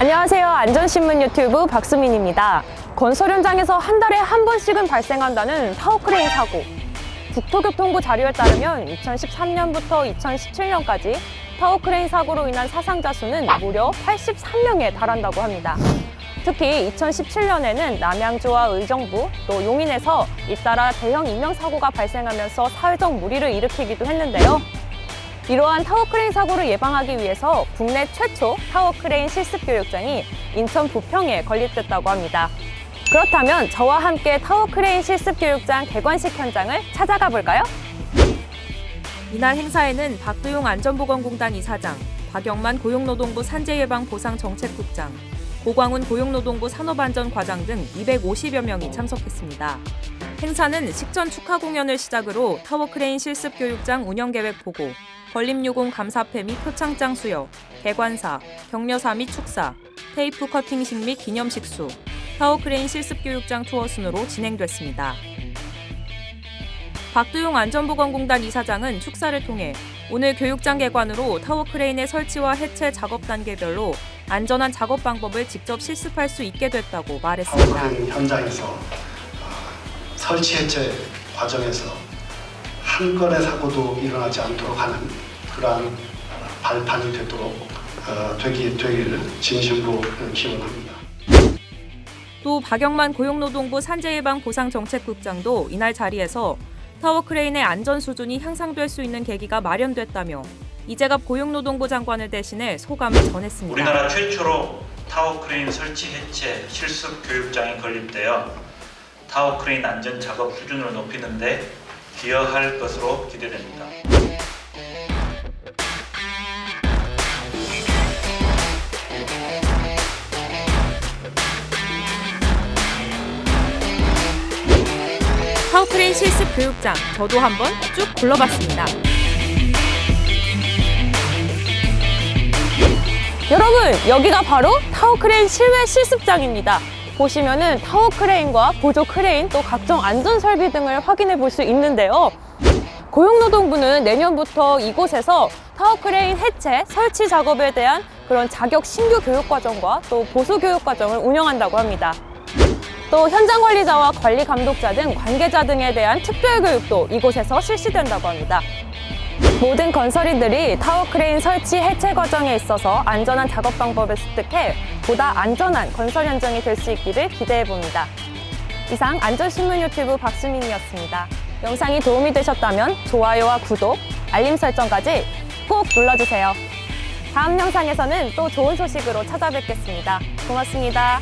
안녕하세요. 안전신문 유튜브 박수민입니다. 건설 현장에서 한 달에 한 번씩은 발생한다는 타워크레인 사고. 국토교통부 자료에 따르면 2013년부터 2017년까지 타워크레인 사고로 인한 사상자 수는 무려 83명에 달한다고 합니다. 특히 2017년에는 남양주와 의정부 또 용인에서 잇따라 대형 인명사고가 발생하면서 사회적 무리를 일으키기도 했는데요. 이러한 타워크레인 사고를 예방하기 위해서 국내 최초 타워크레인 실습 교육장이 인천 부평에 건립됐다고 합니다. 그렇다면 저와 함께 타워크레인 실습 교육장 개관식 현장을 찾아가 볼까요? 이날 행사에는 박두용 안전보건공단 이사장, 박영만 고용노동부 산재예방보상정책국장, 고광훈 고용노동부 산업안전과장 등 250여 명이 참석했습니다. 행사는 식전 축하 공연을 시작으로 타워크레인 실습 교육장 운영 계획 보고, 건립유공 감사패 및 표창장 수여, 개관사, 격려사 및 축사, 테이프 커팅식 및 기념식수, 타워크레인 실습 교육장 투어 순으로 진행됐습니다. 박두용 안전보건공단 이사장은 축사를 통해 오늘 교육장 개관으로 타워크레인의 설치와 해체 작업 단계별로 안전한 작업 방법을 직접 실습할 수 있게 됐다고 말했습니다. 현장에서 어, 설치 해체 과정에서 한 건의 사고도 일어나지 않도록 하는 그러한 발판이 되도록 어, 되기, 되기를 진심으로 기원합니다. 또 박영만 고용노동부 산재예방 보상정책국장도 이날 자리에서 타워크레인의 안전 수준이 향상될 수 있는 계기가 마련됐다며 이재갑 고용노동부 장관을 대신해 소감을 전했습니다. 우리나라 최초로 타워크레인 설치 해체 실습 교육장이 건립되어 타워크레인 안전 작업 수준을 높이는 데 기여할 것으로 기대됩니다. 타워크레인 실습 교육장 저도 한번 쭉 둘러봤습니다. 여러분 여기가 바로 타워크레인 실외 실습장입니다. 보시면은 타워 크레인과 보조 크레인 또 각종 안전 설비 등을 확인해 볼 수 있는데요. 고용노동부는 내년부터 이곳에서 타워 크레인 해체, 설치 작업에 대한 그런 자격 신규 교육 과정과 또 보수 교육 과정을 운영한다고 합니다. 또 현장 관리자와 관리 감독자 등 관계자 등에 대한 특별 교육도 이곳에서 실시된다고 합니다. 모든 건설인들이 타워크레인 설치 해체 과정에 있어서 안전한 작업 방법을 습득해 보다 안전한 건설 현장이 될 수 있기를 기대해 봅니다. 이상 안전신문 유튜브 박수민이었습니다. 영상이 도움이 되셨다면 좋아요와 구독, 알림 설정까지 꼭 눌러주세요. 다음 영상에서는 또 좋은 소식으로 찾아뵙겠습니다. 고맙습니다.